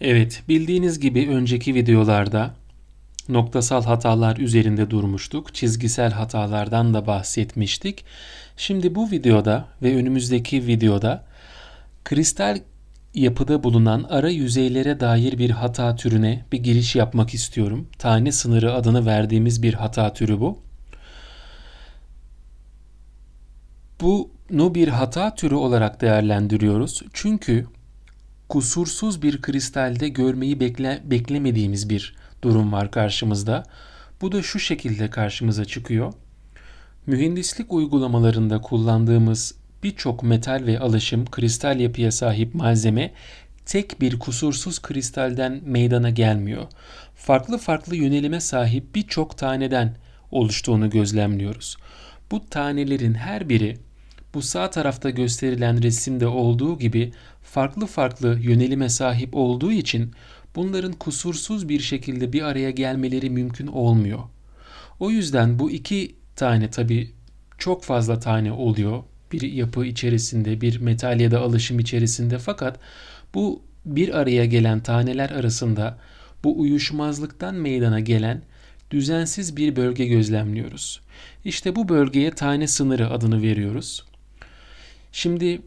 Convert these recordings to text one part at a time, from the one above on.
Evet, bildiğiniz gibi önceki videolarda noktasal hatalar üzerinde durmuştuk. Çizgisel hatalardan da bahsetmiştik. Şimdi bu videoda ve önümüzdeki videoda kristal yapıda bulunan ara yüzeylere dair bir hata türüne bir giriş yapmak istiyorum. Tane sınırı adını verdiğimiz bir hata türü bu. Bunu bir hata türü olarak değerlendiriyoruz. Çünkü kusursuz bir kristalde görmeyi bekle, beklemediğimiz bir durum var karşımızda. Bu da şu şekilde karşımıza çıkıyor. Mühendislik uygulamalarında kullandığımız birçok metal ve alışım kristal yapıya sahip malzeme tek bir kusursuz kristalden meydana gelmiyor. Farklı farklı yönelime sahip birçok taneden oluştuğunu gözlemliyoruz. Bu tanelerin her biri bu sağ tarafta gösterilen resimde olduğu gibi farklı farklı yönelime sahip olduğu için bunların kusursuz bir şekilde bir araya gelmeleri mümkün olmuyor. O yüzden bu iki tane tabi çok fazla tane oluyor bir yapı içerisinde, bir metal ya da alışım içerisinde fakat bu bir araya gelen taneler arasında bu uyuşmazlıktan meydana gelen düzensiz bir bölge gözlemliyoruz. İşte bu bölgeye tane sınırı adını veriyoruz. Şimdi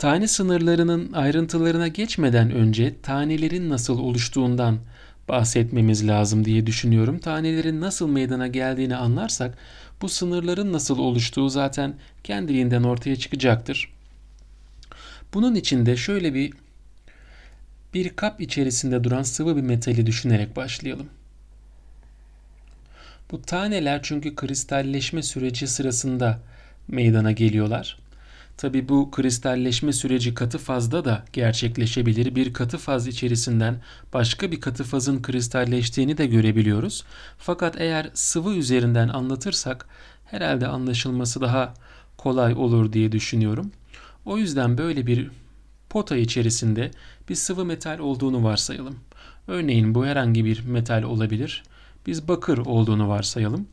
tane sınırlarının ayrıntılarına geçmeden önce tanelerin nasıl oluştuğundan bahsetmemiz lazım diye düşünüyorum. Tanelerin nasıl meydana geldiğini anlarsak bu sınırların nasıl oluştuğu zaten kendiliğinden ortaya çıkacaktır. Bunun için de şöyle bir bir kap içerisinde duran sıvı bir metali düşünerek başlayalım. Bu taneler çünkü kristalleşme süreci sırasında meydana geliyorlar. Tabi bu kristalleşme süreci katı fazda da gerçekleşebilir. Bir katı faz içerisinden başka bir katı fazın kristalleştiğini de görebiliyoruz. Fakat eğer sıvı üzerinden anlatırsak herhalde anlaşılması daha kolay olur diye düşünüyorum. O yüzden böyle bir pota içerisinde bir sıvı metal olduğunu varsayalım. Örneğin bu herhangi bir metal olabilir. Biz bakır olduğunu varsayalım.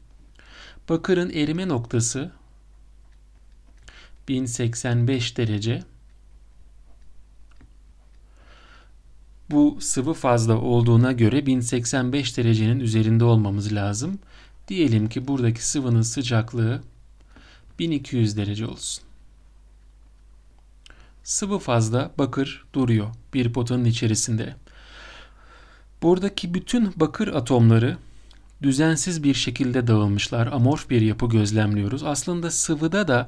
Bakırın erime noktası 1085 derece. Bu sıvı fazla olduğuna göre 1085 derecenin üzerinde olmamız lazım. Diyelim ki buradaki sıvının sıcaklığı 1200 derece olsun. Sıvı fazla bakır duruyor bir potanın içerisinde. Buradaki bütün bakır atomları düzensiz bir şekilde dağılmışlar. Amorf bir yapı gözlemliyoruz. Aslında sıvıda da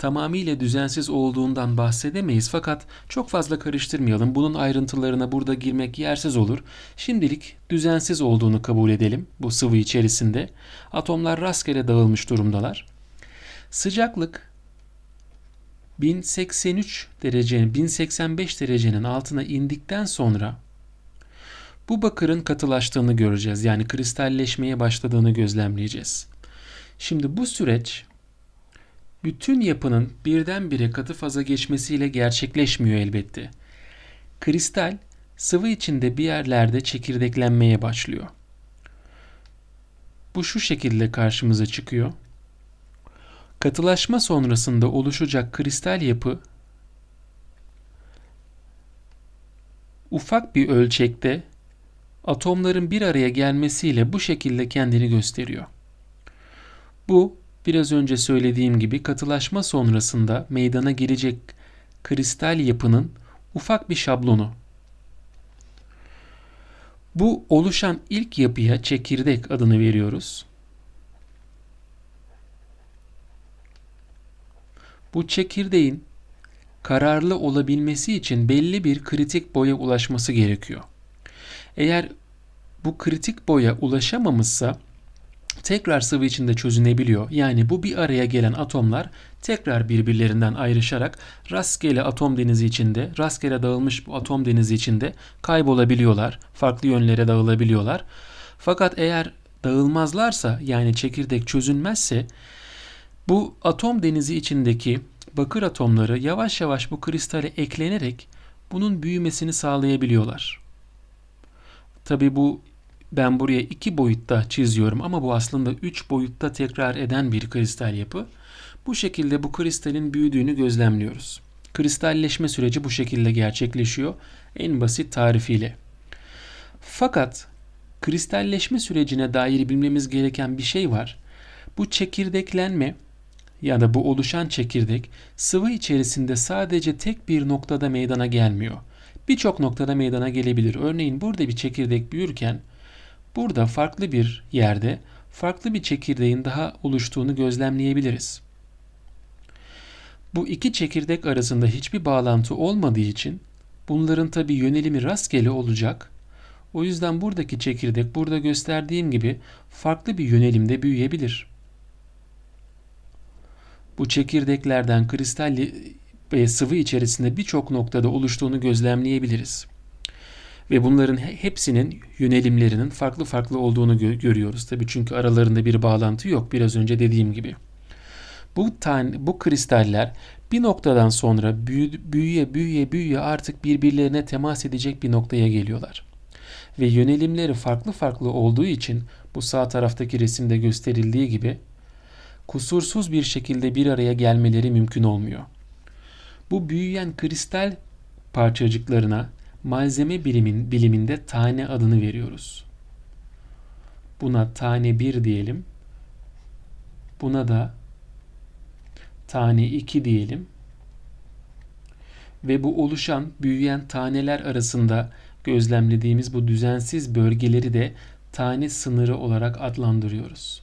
tamamıyla düzensiz olduğundan bahsedemeyiz fakat çok fazla karıştırmayalım. Bunun ayrıntılarına burada girmek yersiz olur. Şimdilik düzensiz olduğunu kabul edelim bu sıvı içerisinde. Atomlar rastgele dağılmış durumdalar. Sıcaklık 1083 derecenin 1085 derecenin altına indikten sonra bu bakırın katılaştığını göreceğiz. Yani kristalleşmeye başladığını gözlemleyeceğiz. Şimdi bu süreç bütün yapının birdenbire katı faza geçmesiyle gerçekleşmiyor elbette. Kristal sıvı içinde bir yerlerde çekirdeklenmeye başlıyor. Bu şu şekilde karşımıza çıkıyor. Katılaşma sonrasında oluşacak kristal yapı ufak bir ölçekte atomların bir araya gelmesiyle bu şekilde kendini gösteriyor. Bu biraz önce söylediğim gibi katılaşma sonrasında meydana gelecek kristal yapının ufak bir şablonu. Bu oluşan ilk yapıya çekirdek adını veriyoruz. Bu çekirdeğin kararlı olabilmesi için belli bir kritik boya ulaşması gerekiyor. Eğer bu kritik boya ulaşamamışsa tekrar sıvı içinde çözünebiliyor. Yani bu bir araya gelen atomlar tekrar birbirlerinden ayrışarak rastgele atom denizi içinde, rastgele dağılmış bu atom denizi içinde kaybolabiliyorlar. Farklı yönlere dağılabiliyorlar. Fakat eğer dağılmazlarsa yani çekirdek çözünmezse bu atom denizi içindeki bakır atomları yavaş yavaş bu kristale eklenerek bunun büyümesini sağlayabiliyorlar. Tabi bu ben buraya iki boyutta çiziyorum ama bu aslında üç boyutta tekrar eden bir kristal yapı. Bu şekilde bu kristalin büyüdüğünü gözlemliyoruz. kristalleşme süreci bu şekilde gerçekleşiyor en basit tarifiyle. Fakat kristalleşme sürecine dair bilmemiz gereken bir şey var. Bu çekirdeklenme ya da bu oluşan çekirdek sıvı içerisinde sadece tek bir noktada meydana gelmiyor. Birçok noktada meydana gelebilir. Örneğin burada bir çekirdek büyürken burada farklı bir yerde farklı bir çekirdeğin daha oluştuğunu gözlemleyebiliriz. Bu iki çekirdek arasında hiçbir bağlantı olmadığı için bunların tabi yönelimi rastgele olacak. O yüzden buradaki çekirdek burada gösterdiğim gibi farklı bir yönelimde büyüyebilir. Bu çekirdeklerden kristal ve sıvı içerisinde birçok noktada oluştuğunu gözlemleyebiliriz. Ve bunların hepsinin yönelimlerinin farklı farklı olduğunu gö- görüyoruz. Tabii çünkü aralarında bir bağlantı yok biraz önce dediğim gibi. Bu tane, bu kristaller bir noktadan sonra büyü, büyüye büyüye büyüye artık birbirlerine temas edecek bir noktaya geliyorlar. Ve yönelimleri farklı farklı olduğu için bu sağ taraftaki resimde gösterildiği gibi kusursuz bir şekilde bir araya gelmeleri mümkün olmuyor. Bu büyüyen kristal parçacıklarına malzeme bilimin, biliminde tane adını veriyoruz. Buna tane 1 diyelim. Buna da tane 2 diyelim. Ve bu oluşan, büyüyen taneler arasında gözlemlediğimiz bu düzensiz bölgeleri de tane sınırı olarak adlandırıyoruz.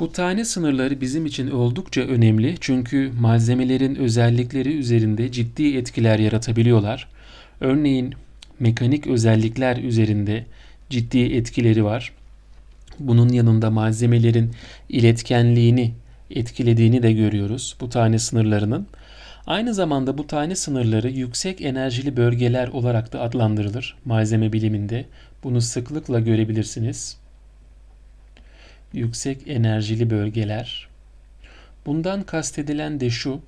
Bu tane sınırları bizim için oldukça önemli çünkü malzemelerin özellikleri üzerinde ciddi etkiler yaratabiliyorlar. Örneğin mekanik özellikler üzerinde ciddi etkileri var. Bunun yanında malzemelerin iletkenliğini etkilediğini de görüyoruz bu tane sınırlarının. Aynı zamanda bu tane sınırları yüksek enerjili bölgeler olarak da adlandırılır malzeme biliminde. Bunu sıklıkla görebilirsiniz yüksek enerjili bölgeler. Bundan kastedilen de şu.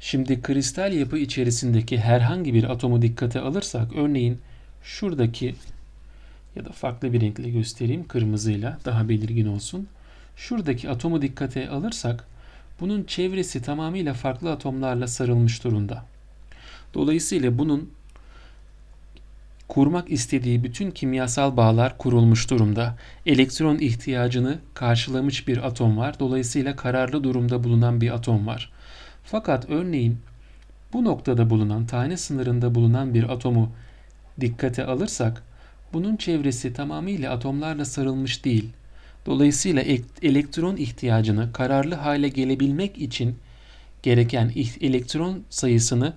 Şimdi kristal yapı içerisindeki herhangi bir atomu dikkate alırsak örneğin şuradaki ya da farklı bir renkle göstereyim kırmızıyla daha belirgin olsun. Şuradaki atomu dikkate alırsak bunun çevresi tamamıyla farklı atomlarla sarılmış durumda. Dolayısıyla bunun kurmak istediği bütün kimyasal bağlar kurulmuş durumda. Elektron ihtiyacını karşılamış bir atom var. Dolayısıyla kararlı durumda bulunan bir atom var. Fakat örneğin bu noktada bulunan tane sınırında bulunan bir atomu dikkate alırsak bunun çevresi tamamıyla atomlarla sarılmış değil. Dolayısıyla elektron ihtiyacını kararlı hale gelebilmek için gereken elektron sayısını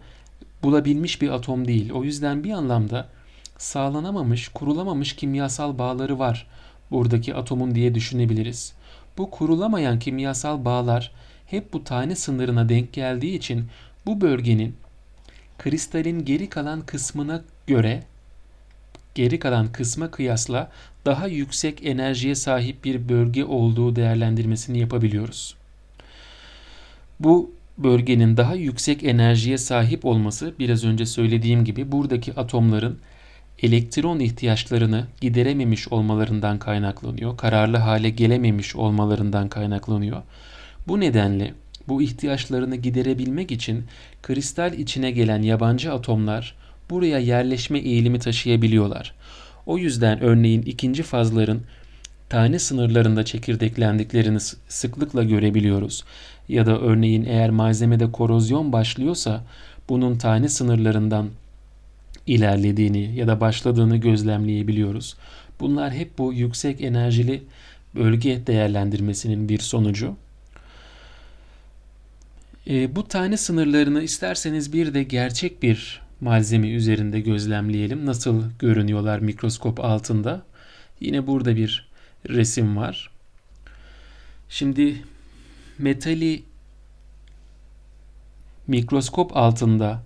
bulabilmiş bir atom değil. O yüzden bir anlamda sağlanamamış, kurulamamış kimyasal bağları var buradaki atomun diye düşünebiliriz. Bu kurulamayan kimyasal bağlar hep bu tane sınırına denk geldiği için bu bölgenin kristalin geri kalan kısmına göre geri kalan kısma kıyasla daha yüksek enerjiye sahip bir bölge olduğu değerlendirmesini yapabiliyoruz. Bu bölgenin daha yüksek enerjiye sahip olması biraz önce söylediğim gibi buradaki atomların elektron ihtiyaçlarını giderememiş olmalarından kaynaklanıyor. Kararlı hale gelememiş olmalarından kaynaklanıyor. Bu nedenle bu ihtiyaçlarını giderebilmek için kristal içine gelen yabancı atomlar buraya yerleşme eğilimi taşıyabiliyorlar. O yüzden örneğin ikinci fazların tane sınırlarında çekirdeklendiklerini sıklıkla görebiliyoruz. Ya da örneğin eğer malzemede korozyon başlıyorsa bunun tane sınırlarından ilerlediğini ya da başladığını gözlemleyebiliyoruz. Bunlar hep bu yüksek enerjili bölge değerlendirmesinin bir sonucu. E, bu tane sınırlarını isterseniz bir de gerçek bir malzeme üzerinde gözlemleyelim. Nasıl görünüyorlar mikroskop altında. Yine burada bir resim var. Şimdi metali mikroskop altında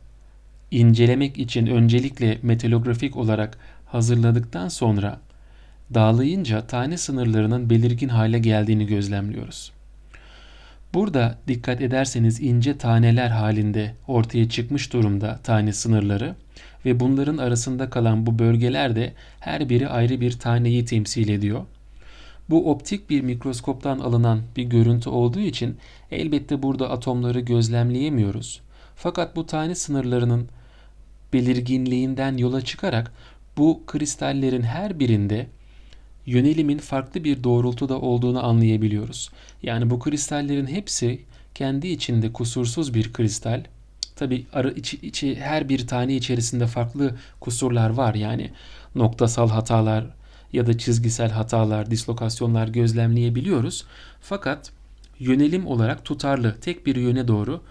incelemek için öncelikle metalografik olarak hazırladıktan sonra dağlayınca tane sınırlarının belirgin hale geldiğini gözlemliyoruz. Burada dikkat ederseniz ince taneler halinde ortaya çıkmış durumda tane sınırları ve bunların arasında kalan bu bölgeler de her biri ayrı bir taneyi temsil ediyor. Bu optik bir mikroskoptan alınan bir görüntü olduğu için elbette burada atomları gözlemleyemiyoruz. Fakat bu tane sınırlarının belirginliğinden yola çıkarak bu kristallerin her birinde yönelimin farklı bir doğrultuda olduğunu anlayabiliyoruz. Yani bu kristallerin hepsi kendi içinde kusursuz bir kristal. Tabi içi, içi, her bir tane içerisinde farklı kusurlar var. Yani noktasal hatalar ya da çizgisel hatalar, dislokasyonlar gözlemleyebiliyoruz. Fakat yönelim olarak tutarlı, tek bir yöne doğru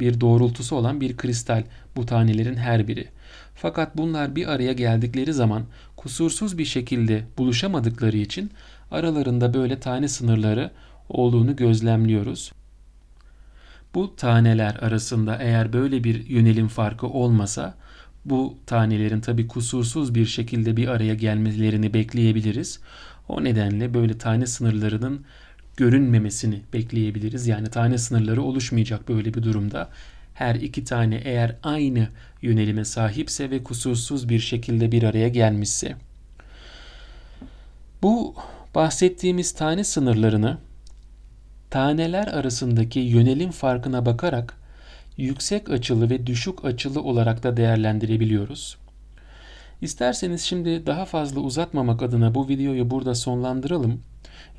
bir doğrultusu olan bir kristal bu tanelerin her biri. Fakat bunlar bir araya geldikleri zaman kusursuz bir şekilde buluşamadıkları için aralarında böyle tane sınırları olduğunu gözlemliyoruz. Bu taneler arasında eğer böyle bir yönelim farkı olmasa bu tanelerin tabi kusursuz bir şekilde bir araya gelmelerini bekleyebiliriz. O nedenle böyle tane sınırlarının görünmemesini bekleyebiliriz. Yani tane sınırları oluşmayacak böyle bir durumda. Her iki tane eğer aynı yönelime sahipse ve kusursuz bir şekilde bir araya gelmişse. Bu bahsettiğimiz tane sınırlarını taneler arasındaki yönelim farkına bakarak yüksek açılı ve düşük açılı olarak da değerlendirebiliyoruz. İsterseniz şimdi daha fazla uzatmamak adına bu videoyu burada sonlandıralım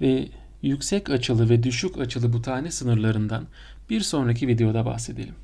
ve yüksek açılı ve düşük açılı bu tane sınırlarından bir sonraki videoda bahsedelim.